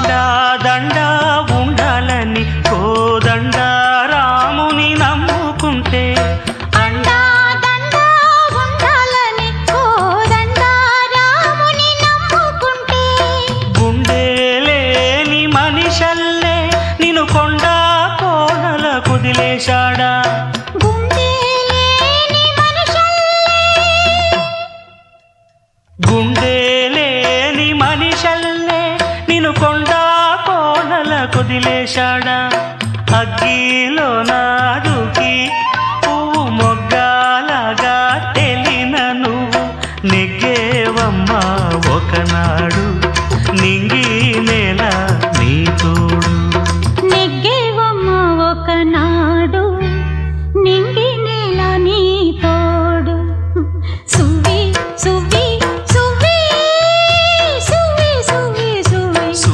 దండా దండా ఉండాలని కోదండ రాముని నమ్ముకుంటే. మనిషల్లే నిన్ను కొండ కోనల కుదిలేశాడా గుండె అగ్గిలేశాడా అగ్గిలో నాదుకి పువ్వు మొగ్గాలగా తెలిన నువ్వు. నెగ్గేవమ్మా ఒకనాడు నింగి